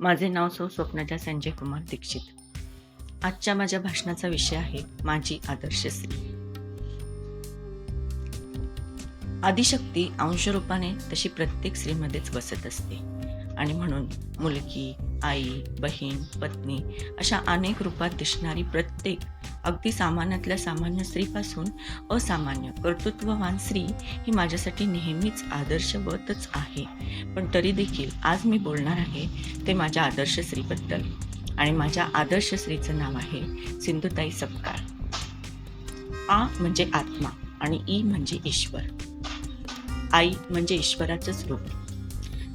माझे नाव सौ स्वप्नाच्या संजय कुमार दीक्षित. आजच्या माझ्या भाषणाचा विषय आहे माझी आदर्श स्त्री. आदिशक्ती अंशरूपाने तशी प्रत्येक स्त्रीमध्येच बसत असते. आणि म्हणून मुलगी आई बहीण पत्नी अशा अनेक रूपात दिसणारी प्रत्येक अगदी सामान्यातल्या सामान्य स्त्रीपासून असामान्य कर्तृत्ववान स्त्री ही माझ्यासाठी नेहमीच आदर्शवतच आहे. पण तरी देखील आज मी बोलणार आहे ते माझ्या आदर्श स्त्रीबद्दल. आणि माझ्या आदर्श स्त्रीचं नाव आहे सिंधुताई सपकाळ. आ म्हणजे आत्मा आणि ई म्हणजे ईश्वर. आई म्हणजे ईश्वराचंच रूप.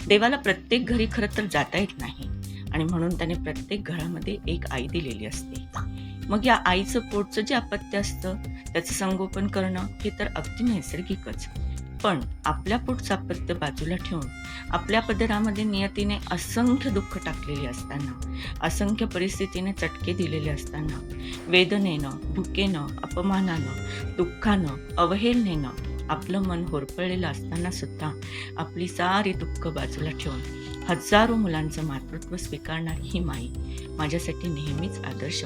देवाला प्रत्येक घरी खरं तर जाता येत नाही. आणि म्हणून त्याने प्रत्येक घरामध्ये एक आई दिलेली असते. मग या आईचं पोटचं जे अपत्य असतं त्याचं संगोपन करणं हे तर अगदी नैसर्गिकच. पण आपल्या पोटचं अपत्य बाजूला ठेवून आपल्या पदरामध्ये नियतीने असंख्य दुःख टाकलेले असताना असंख्य परिस्थितीने चटके दिलेले असताना वेदनेनं भुकेनं अपमानानं दुःखानं अवहेलनेनं आपलं मन होरपळलेलं असताना सुद्धा आपली सारी दुःख बाजूला ठेवून हजारो मुलांचं मातृत्व स्वीकारणारी ही माई माझ्यासाठी नेहमीच आदर्श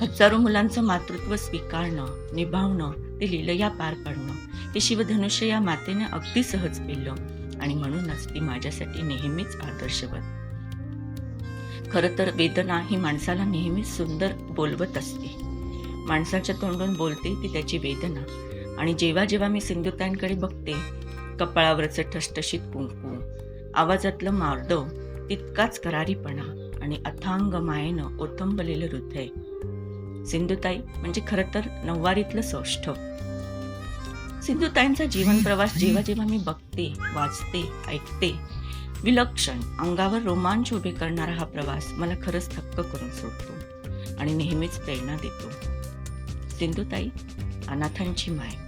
हजारो मुलांचं मातृत्व स्वीकारणं निभावणं ते लिलया पार पाडणं हे शिवधनुष्य या मातेने अगदी सहज केलं आणि म्हणूनच ती माझ्यासाठी नेहमीच आदर्शवत खरं तर वेदना ही माणसाला नेहमीच सुंदर बोलवत असते. माणसाच्या तोंडून बोलते ती त्याची वेदना. आणि जेव्हा जेव्हा मी सिंधुताईंकडे बघते कपाळावरचं ठसठशीत कुंकू आवाजातलं मार्दव तितकाच करारीपणा आणि अथांग मायेनं ओथंबलेलं हृदय. सिंधुताई म्हणजे खरं तर नऊवारीतलं सौष्ठव. सिंधुताईंचा जीवन प्रवास जेव्हा जेव्हा मी बघते वाचते ऐकते विलक्षण अंगावर रोमांच उभे करणारा हा प्रवास मला खरंच थक्क करून सोडतो आणि नेहमीच प्रेरणा देतो. सिंधुताई अनाथांची माय.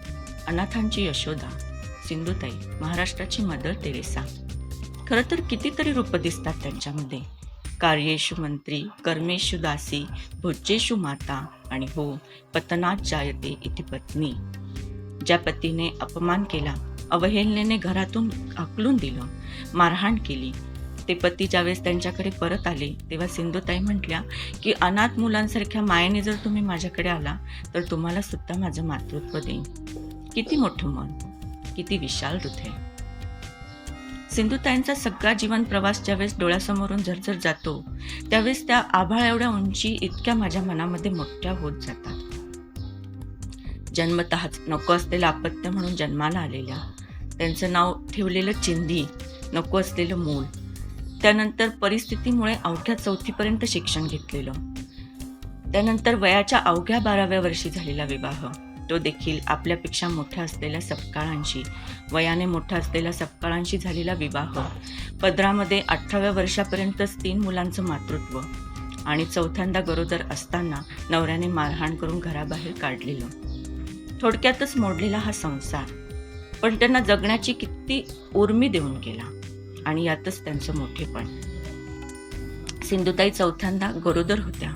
अनाथांची यशोदा सिंधुताई महाराष्ट्राची मदर तेरेसा खरं तर कितीतरी रूपं दिसतात त्यांच्यामध्ये. कार्येषु मंत्री कर्मेशु दासी भोज्येषु माता आणि हो पतनात जायते इति पत्नी. ज्या पतीने अपमान केला अवहेलनेने घरातून आकलून दिलं मारहाण केली. ते पती ज्यावेळेस त्यांच्याकडे परत आले तेव्हा सिंधुताई म्हटल्या की अनाथ मुलांसारख्या मायेने जर तुम्ही माझ्याकडे आला तर तुम्हाला सुद्धा माझं मातृत्व देईन. किती मोठं मन किती विशाल हृदय. सिंधुताईंचा सगळा जीवन प्रवास ज्यावेळेस डोळ्यासमोरून झरझर जातो त्यावेळेस त्या आभाळ एवढ्या उंची इतक्या माझ्या मनामध्ये मोठ्या होत जातात. जन्मतःच नको असलेलं अपत्य म्हणून जन्माला आलेल्या त्यांचं नाव ठेवलेलं चिंधी नको असलेलं मूल त्यानंतर परिस्थितीमुळे अवघ्या चौथीपर्यंत शिक्षण घेतलेलं त्यानंतर वयाच्या अवघ्या बाराव्या वर्षी झालेला विवाह. तो देखील आपल्यापेक्षा मोठ्या असलेल्या सपकाळांशी वयाने मोठा असलेल्या सपकाळांशी झालेला विवाह. पदरामध्ये अठराव्या वर्षापर्यंतच तीन मुलांचं मातृत्व आणि चौथ्यांदा गरोदर असताना नवऱ्याने मारहाण करून घराबाहेर काढलेलं. थोडक्यातच मोडलेला हा संसार. पण त्यांना जगण्याची किती उर्मी देऊन गेला आणि यातच त्यांचं मोठेपण. सिंधुताई चौथ्यांदा गरोदर होत्या.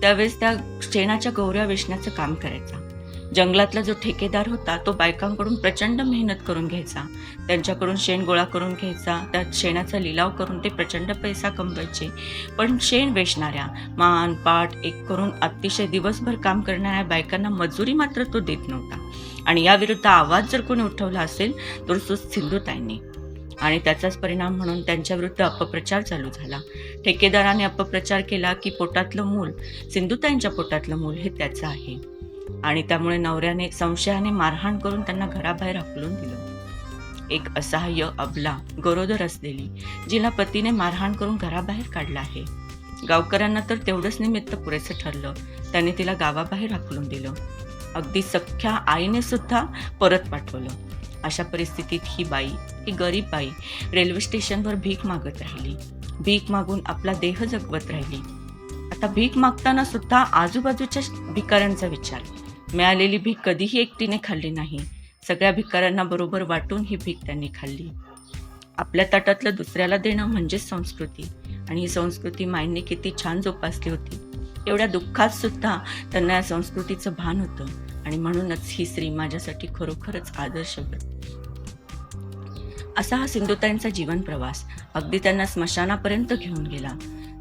त्यावेळेस त्या शेणाच्या गौऱ्या वेचण्याचं काम करायचा. जंगलातला जो ठेकेदार होता तो बायकांकडून प्रचंड मेहनत करून घ्यायचा. त्यांच्याकडून शेण गोळा करून घ्यायचा. त्या शेणाचा लिलाव करून ते प्रचंड पैसा कमवायचे. पण शेण वेचणाऱ्या मान पाठ एक करून अतिशय दिवसभर काम करणाऱ्या बायकांना मजुरी मात्र तो देत नव्हता. आणि याविरुद्ध आवाज जर कोणी उठवला असेल तर तो सिंधुताईंनी आणि त्याचाच परिणाम म्हणून त्यांच्याविरुद्ध अपप्रचार चालू झाला. ठेकेदाराने अपप्रचार केला की पोटातलं मूल सिंधुताईंच्या पोटातलं मूल हे त्याचं आहे. आणि त्यामुळे नवऱ्याने संशयाने मारहाण करून त्यांना घराबाहेर हकलून दिलं. एक असहाय्य अबला गरोदर असलेली जिला पतीने मारहाण करून घराबाहेर काढला आहे. गावकऱ्यांना तर तेवढंच निमित्त पुरेसं ठरलं. त्याने तिला गावाबाहेर हाकलून दिलं. अगदी सख्ख्या आईने सुद्धा परत पाठवलं. अशा परिस्थितीत ही बाई ही गरीब बाई रेल्वे स्टेशनवर भीक मागत राहिली. भीक मागून आपला देह जगवत राहिली. आता भीक मागताना सुद्धा आजूबाजूच्या भिकाऱ्यांचा विचार. मिळालेली भीक कधीही एकटीने खाल्ली नाही. सगळ्या भिकाऱ्यांना बरोबर वाटून ही भीक त्यांनी खाल्ली. आपल्या ताटातलं दुसऱ्याला देणं म्हणजेच संस्कृती. आणि ही संस्कृती माईंनी किती छान जोपासली होती. एवढ्या दुःखात सुद्धा त्यांना या संस्कृतीचं भान होतं. आणि म्हणूनच ही स्त्री माझ्यासाठी खरोखरच आदर्श असा हा सिंधुताईंचा जीवन प्रवास. अगदी त्यांना स्मशानापर्यंत घेऊन गेला.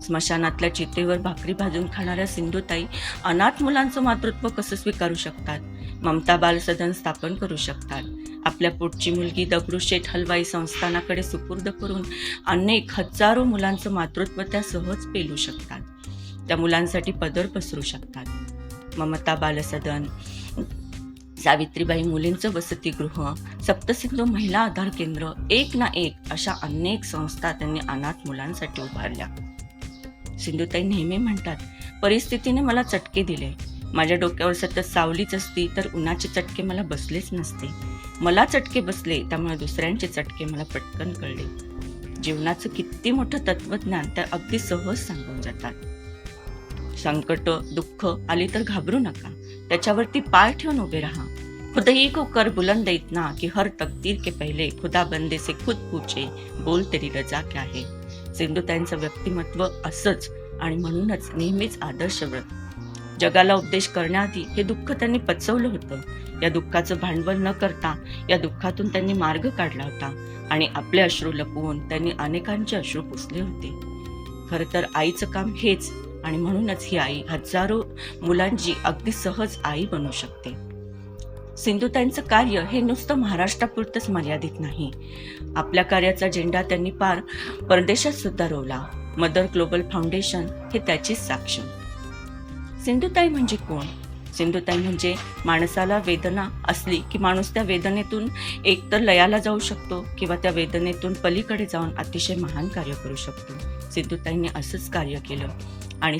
स्मशानातल्या चितेवर भाकरी भाजून खाणाऱ्या सिंधुताई अनाथ मुलांचं मातृत्व कसं स्वीकारू शकतात? ममता बालसदन स्थापन करू शकतात. आपल्या पोटची मुलगी दगडूशेठ हलवाई संस्थानाकडे सुपूर्द करून अनेक हजारो मुलांचं मातृत्व त्या सहज पेलू शकतात. त्या मुलांसाठी पदर पसरू शकतात. ममता बालसदन सावित्रीबाई मुलींचं वसतिगृह सप्तसिंधू महिला आधार केंद्र एक ना एक अशा अनेक संस्था त्यांनी अनाथ मुलांसाठी उभारल्या. सिंधुताई नेहमी म्हणतात परिस्थितीने मला चटके दिले. माझ्या डोक्यावर सतत सावलीच असती तर उन्हाचे चटके मला बसलेच नसते. मला चटके बसले त्यामुळे दुसऱ्यांचे चटके मला पटकन कळले. जीवनाचं किती मोठं तत्वज्ञान त्या अगदी सहज सांगून जातात. संकट दुःख आली तर घाबरू नका. त्याच्यावरती पाय ठेवून उभे राहा. खुदही को कर बुलंद इतना कि हर तकदीर के पहले खुदा बंदे से खुद पूछे बोल तेरी रजा क्या है? सिंधुताईंचं व्यक्तिमत्व असंच आणि म्हणूनच नेहमीच आदर्शव्रत. जगाला उपदेश करण्याआधी हे दुःख त्यांनी पचवलं होतं. या दुःखाचं भांडवल न करता या दुःखातून त्यांनी मार्ग काढला होता आणि आपले अश्रू लपवून त्यांनी अनेकांचे अश्रू पुसले होते. खरं तर आईचं काम हेच आणि म्हणूनच ही आई हजारो मुलांची अगदी सहज आई बनू शकते. सिंधुताईंचं कार्य हे नुसतं महाराष्ट्रापुरतंच मर्यादित नाही. आपल्या कार्याचा झेंडा त्यांनी पार परदेशात सुद्धा रोवला. मदर ग्लोबल फाउंडेशन हे त्याचीच साक्ष. सिंधुताई म्हणजे कोण? सिंधुताई म्हणजे माणसाला वेदना असली की माणूस त्या वेदनेतून एकतर लयाला जाऊ शकतो किंवा त्या वेदनेतून पलीकडे जाऊन अतिशय महान कार्य करू शकतो. सिंधुताईंनी असंच कार्य केलं आणि